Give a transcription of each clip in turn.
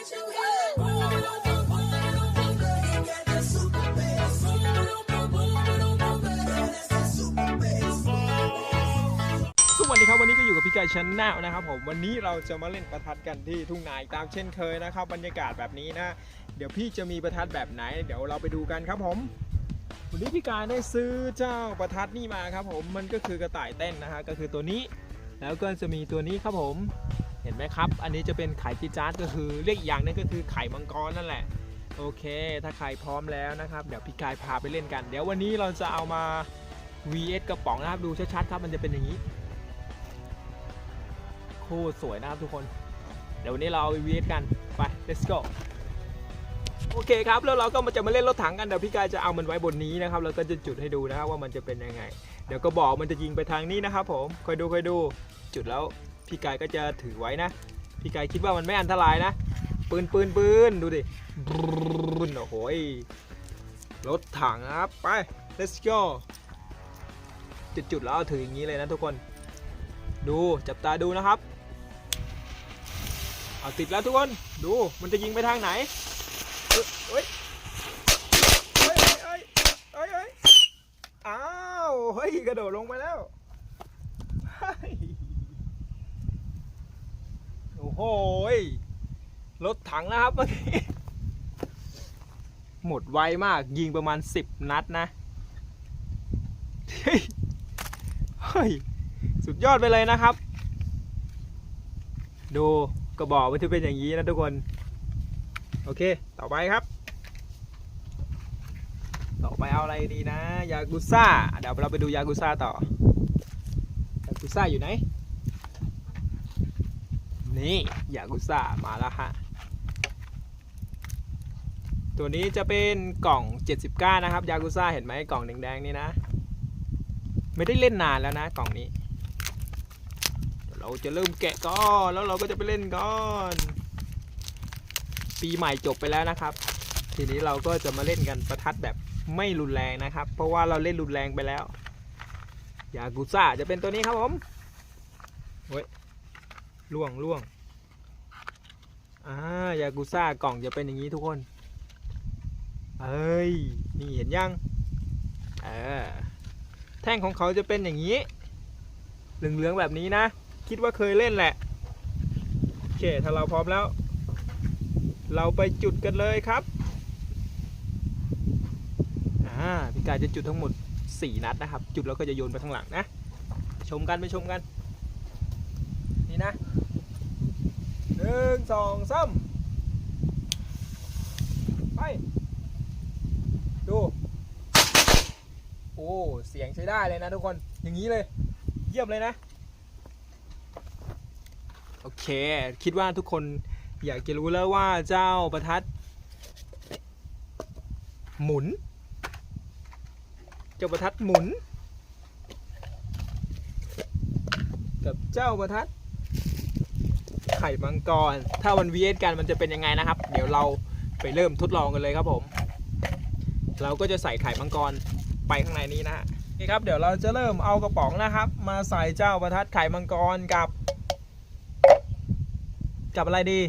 สวัสดีครับวันนี้ก็อยู่กับพี่กายชันแนลนะครับผมวันนี้เราจะมาเล่นประทัดกันที่ทุ่งนาอีกตามเช่นเคยนะครับ บรรยากาศแบบนี้นะ เดี๋ยวพี่จะมีประทัดแบบไหน เดี๋ยวเราไปดูกันครับผม วันนี้พี่กายได้ซื้อเจ้าประทัดนี่มาครับผมมันก็คือกระต่ายเต้นนะฮะก็คือตัวนี้ แล้วก็จะมีตัวนี้ครับผม เห็นไหมครับ อันนี้จะเป็นไข่จิจาร์ดก็คือเรียกอีกอย่างนึงก็คือไข่มังกรนั่นแหละ โอเค ถ้าใครพร้อมแล้วนะครับ เดี๋ยวพี่กายพาไปเล่นกัน เดี๋ยววันนี้เราจะเอามา vs กระป๋องนะครับ ดูชัดๆครับ มันจะเป็นอย่างนี้ โคตรสวยนะครับทุกคน เดี๋ยววันนี้เราเอา vs กัน ไป let's go โอเคครับ แล้วเราก็มาจะมาเล่นรถถังกัน เดี๋ยวพี่กายจะเอามันไว้บนนี้นะครับ แล้วก็จะจุดให้ดูนะครับว่ามันจะเป็นยังไง เดี๋ยวก็บอกมันจะยิงไปทางนี้นะครับผม คอยดูคอยดู จุดแล้ว พี่กายก็จะถือไว้นะ พี่กายคิดว่ามันไม่อันตรายนะ ปืนปืนปืนดูดิรูนโอ้โหรถถังนะครับไป let's go จุดจุดๆแล้วเอาถืออย่างนี้เลยนะทุกคน ดูจับตาดูนะครับ เอาติดแล้วทุกคนดูมันจะยิงไปทางไหนเอ้ยเอ้ยเอ้ยเอ้ยเอ้ยเอ้ยอ้าวเฮ้ยกระโดดลงไปแล้วเฮ้ยโอ้โหยรถถังนะครับเมื่อกี้ หมดไวมากยิงประมาณ10นัดนะเฮ้ยเฮ้ย สุดยอดไปเลยนะครับ ดูกระบอกมันจะเป็นอย่างนี้นะทุกคน โอเค ต่อไปครับ ต่อไปเอาอะไรดีนะ ยากุซ่า เดี๋ยวเราไปดูยากุซ่าต่อ ยากุซ่าอยู่ไหน นี่ยากุซ่ามาแล้วฮะ ตัวนี้จะเป็นกล่อง 79 นะครับ ยากุซ่าเห็นไหมกล่องแดงๆนี่นะ ไม่ได้เล่นนานแล้วนะกล่องนี้ เราจะเริ่มแกะก่อนแล้วเราก็จะไปเล่นก่อน ปีใหม่จบไปแล้วนะครับ ทีนี้เราก็จะมาเล่นกันประทัดแบบไม่รุนแรงนะครับ เพราะว่าเราเล่นรุนแรงไปแล้ว ยากุซ่าจะเป็นตัวนี้ครับผมเฮ้ย ล่วงล่วงอ่ายากุซ่ากล่องจะเป็นอย่างนี้ทุกคน เอ้ย นี่เห็นยัง เออ แท่งของเขาจะเป็นอย่างนี้ เหลืองๆแบบนี้นะ คิดว่าเคยเล่นแหละ โอเค ถ้าเราพร้อมแล้ว เราไปจุดกันเลยครับ อ่า พี่กายจะจุดทั้งหมด 4 นัดนะครับ จุดแล้วก็จะโยนไปข้างหลังนะ ชมกันไปชมกันนะหนึ่ งสองสามไป ดู โอ้ เสียงใช้ได้เลยนะทุกคน อย่างนี้เลย เยี่ยมเลยนะ โอเค คิดว่าทุกคนอยากจะรู้แล้วว่าเจ้าประทัด หมุน เจ้าประทัดหมุน กับเจ้าประทัด ไข่มังกร ถ้าวันวีเอสกันมันจะเป็นยังไงนะครับ เดี๋ยวเราไปเริ่มทดลองกันเลยครับผม เราก็จะใส่ไข่มังกรไปข้างในนี้นะฮะคครับเดี๋ยวเราจะเริ่มเอากระป๋องนะครับ มาใส่เจ้าประทัดไข่มังกรกับ กับอะไรดี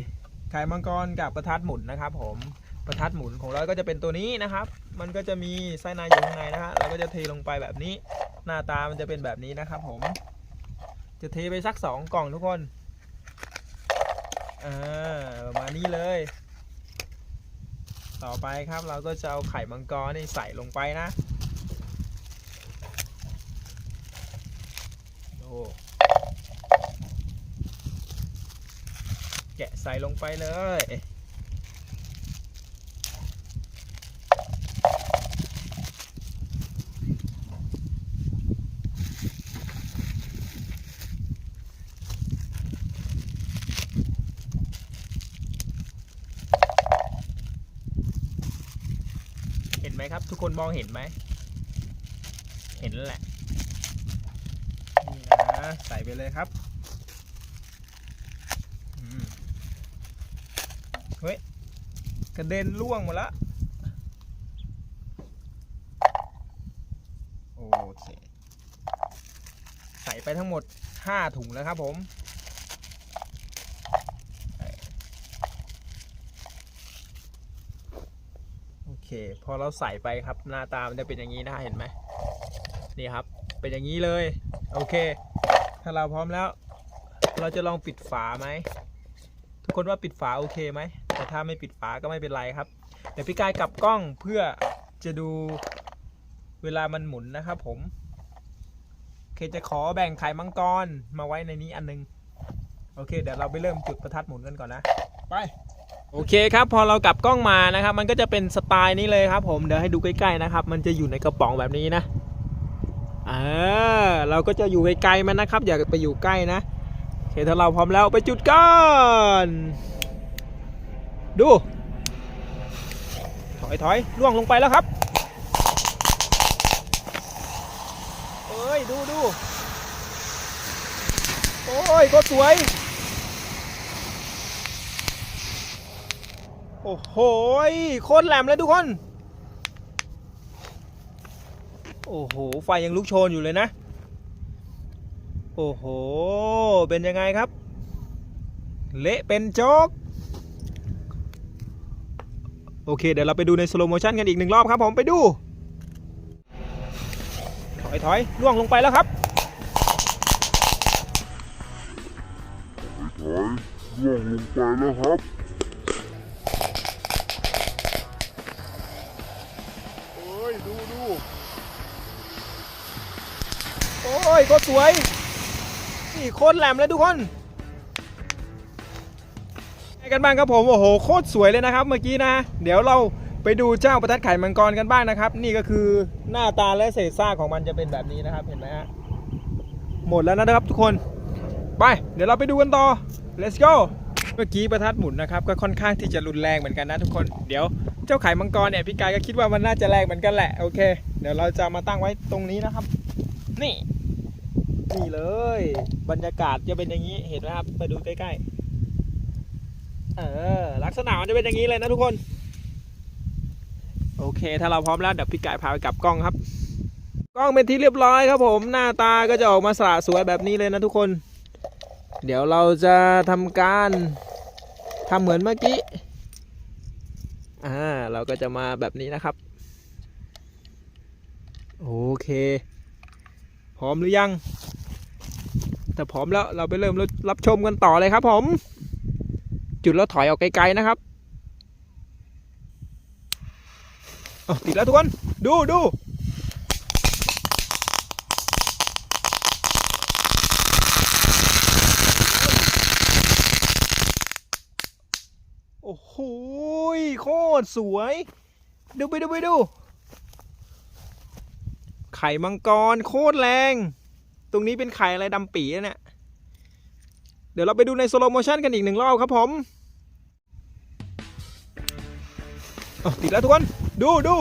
ไข่มังกรกับประทัดหมุนนะครับ ผมประทัดหมุนของเราก็จะเป็นตัวนี้นะครับ มันก็จะมีไส้ในอยู่ข้างในนะฮะเราก็จะเทลงไปแบบนี้ หน้าตามันจะเป็นแบบนี้นะครับ ผม จะเทไปสักสองกล่องทุกคน อ่าประมาณนี้เลย ต่อไปครับเราก็จะเอาไข่มังกรนี่ใส่ลงไปนะโอ้แกะใส่ลงไปเลย ไหมครับ ทุกคนมองเห็นไหม เห็นแล้วแหละ นี่นะใส่ไปเลยครับเฮ้ย กระเด็นล่วงหมดละ โอเค ใส่ไปทั้งหมด 5 ถุงแล้วครับผม เคพอเราใส่ไปครับหน้าตามันจะเป็นอย่างนี้นะเห็นไหมนี่ครับ เป็นอย่างนี้เลย โอเค ถ้าเราพร้อมแล้ว เราจะลองปิดฝาไหมทุกคนว่าปิดฝาโอเคไหมแต่ถ้าไม่ปิดฝาก็ไม่เป็นไรครับเดี๋ยวพี่กายกลับกล้องเพื่อจะดูเวลามันหมุนนะครับผมเคจะขอแบ่งไข่มังกรมาไว้ในนี้อันนึง โอเค เดี๋ยวเราไปเริ่มจุดประทัดหมุนกันก่อนนะ ไป โอเคครับพอเรากลับกล้องมานะครับ มันก็จะเป็นสไตล์นี้เลยครับผมเดี๋ยวให้ดูใกล้ๆนะครับ มันจะอยู่ในกระป๋องแบบนี้นะอ่าเราก็จะอยู่ไกลๆมันนะครับ อย่าไปอยู่ใกล้นะโอเคถ้าเราพร้อมแล้วไปจุดกันดู ถอยถอยล่วงลงไปแล้วครับเอ้ยดูดูโอ้ยก็สวย โอ้โหโคตรแหลมเลยทุกคน โอ้โห ไฟยังลุกโชนอยู่เลยนะ โอ้โห เป็นยังไงครับ เละเป็นโจ๊ก โอเค เดี๋ยวเราไปดูในสโลโมชันกันอีกหนึ่งรอบครับผมไปดู ถอยถอยล่วงลงไปแล้วครับ ถอยล่วงลงไปแล้วครับ ยดูดูโอ้ยก็สวยนี่โคตรแหลมเลยทุกคนกันบ้างครับผมโอ้โหโคตรสวยเลยนะครับ เมื่อกี้นะ เดี๋ยวเราไปดูเจ้าประทัดไข่มังกรกันบ้างนะครับ นี่ก็คือหน้าตาและเศษซากของมันจะเป็นแบบนี้นะครับเห็นไหมฮะหมดแล้วนะครับทุกคน ไป เดี๋ยวเราไปดูกันต่อ let's go เมื่อกี้ประทัดหมุนนะครับก็ค่อนข้างที่จะรุนแรงเหมือนกันนะทุกคน เดี๋ยวเจ้าไข่มังกรเนี่ยพี่กายก็คิดว่ามันน่าจะแรงเหมือนกันแหละโอเค เดี๋ยวเราจะมาตั้งไว้ตรงนี้นะครับ นี่นี่เลย บรรยากาศจะเป็นอย่างนี้เห็นไหมครับไปดูใกล้ๆเออลักษณะมันจะเป็นอย่างนี้เลยนะทุกคน โอเค ถ้าเราพร้อมแล้วเดี๋ยวพี่กายพาไปกลับกล้องครับ กล้องเป็นที่เรียบร้อยครับผม หน้าตาก็จะออกมาสระสวยแบบนี้เลยนะทุกคน เดี๋ยวเราจะทำการทำเหมือนเมื่อกี้ อ่า เราก็จะมาแบบนี้นะครับ โอเค พร้อมหรือยังถ้าพร้อมแล้วเราไปเริ่มรับชมกันต่อเลยครับผม จุดแล้วถอยออกไกลๆนะครับติดแล้วทุกคน ดูดู โอ้โห ยโคตรสวย ดูไปดูไปดู ไข่มังกรโคตรแรง ตรงนี้เป็นไข่อะไรดำปีนะเนี่ย เดี๋ยวเราไปดูในสโลโมชันกันอีกหนึ่งรอบครับผมติดแล้วทุกคน ดูดู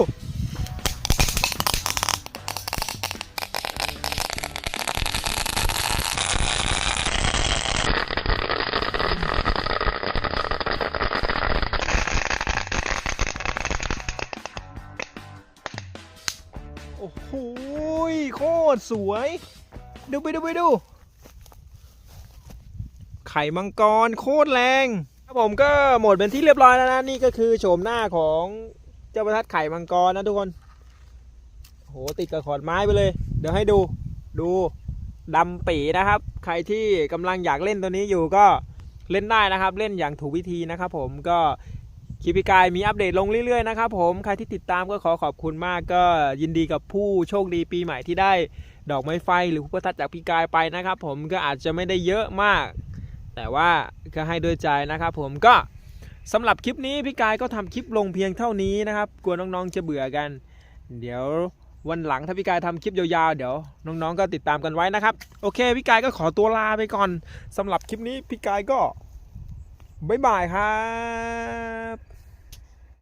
ตรสวย ดูไปดูไปดู ไข่มังกรโคตรแรงครับผมก็หมดเป็นที่เรียบร้อยแล้วนะนี่ก็คือโฉมหน้าของเจ้าประทัดไข่มังกรนะทุกคนโหติดกับขอนไม้ไปเลย เดี๋ยวให้ดูดูดำปีนะครับ ใครที่กำลังอยากเล่นตัวนี้อยู่ก็เล่นได้นะครับ เล่นอย่างถูกวิธีนะครับ ผมก็ คลิปพิกายมีอัปเดตลงเรื่อยๆนะครับผมใครที่ติดตามก็ขอขอบคุณมากก็ยินดีกับผู้โชคดีปีใหม่ที่ได้ดอกไม้ไฟหรือผู้ประทัดจากพี่กายไปนะครับ ผมก็อาจจะไม่ได้เยอะมาก แต่ว่าก็ให้ด้วยใจนะครับผมก็สำหรับคลิปนี้พี่กายก็ทำคลิปลงเพียงเท่านี้นะครับกลัวน้องๆจะเบื่อกัน เดี๋ยววันหลังถ้าพี่กายทำคลิปยาวๆ เดี๋ยวน้องๆก็ติดตามกันไว้นะครับ โอเคพี่กายก็ขอตัวลาไปก่อนสำหรับคลิปนี้พี่กายก็ บ๊ายบายครับ